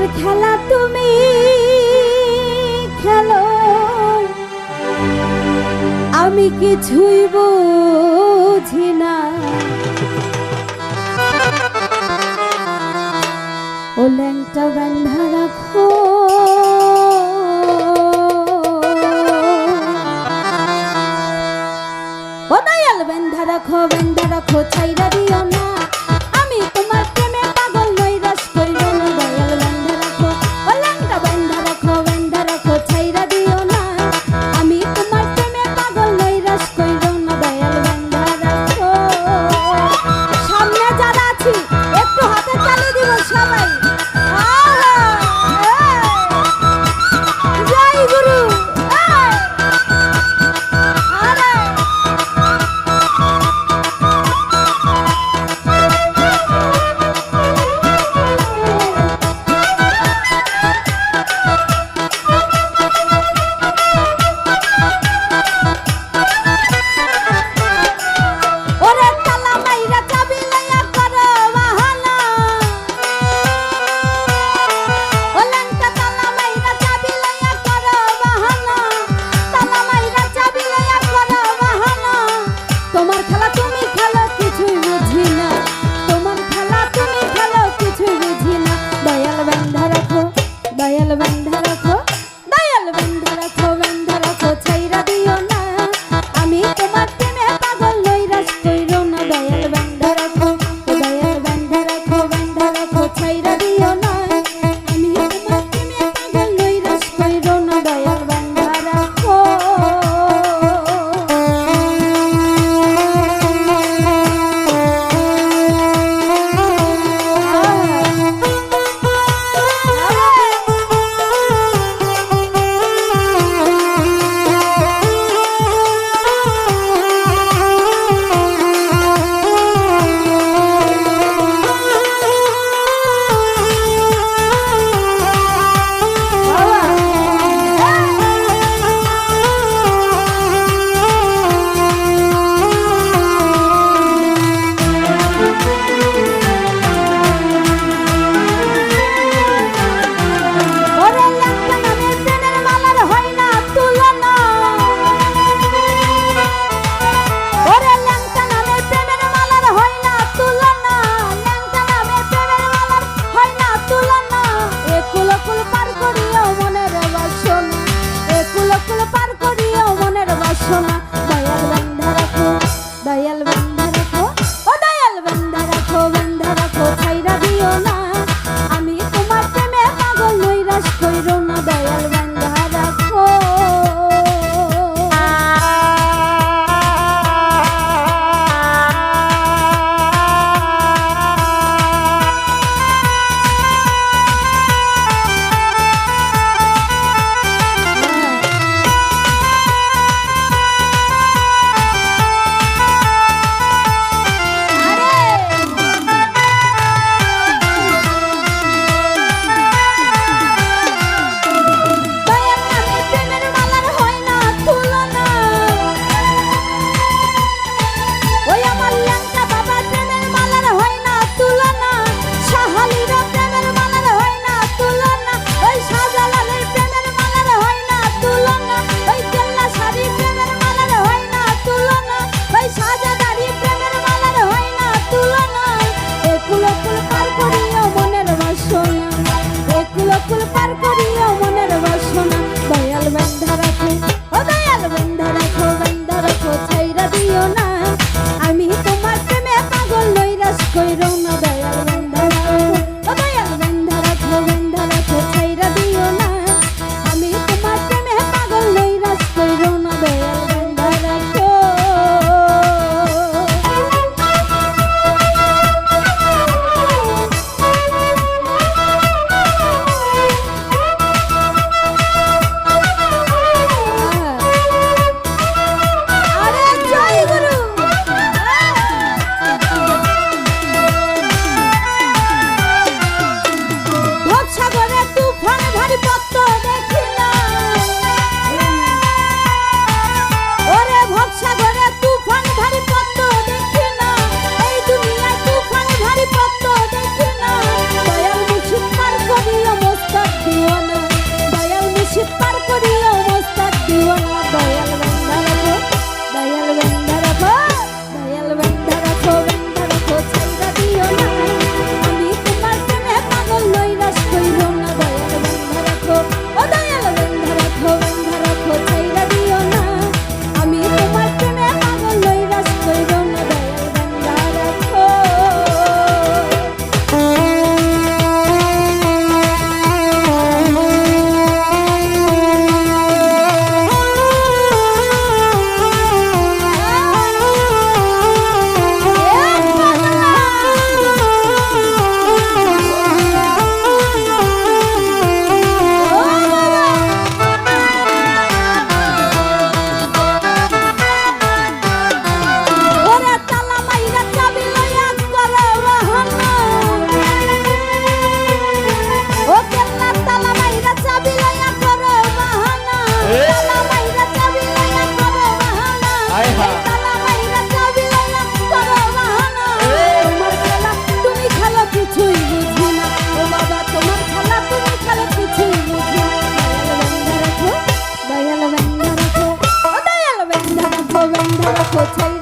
আমার খেলা তুমি খেলো। আমি কিছুই বুঝি না। ও ল্যাংটা বান্ধা রাখো। ও দয়াল বান্ধা রাখো বান্ধা রাখো, ছাইরা কুলকুল পার করি। とで কোথায়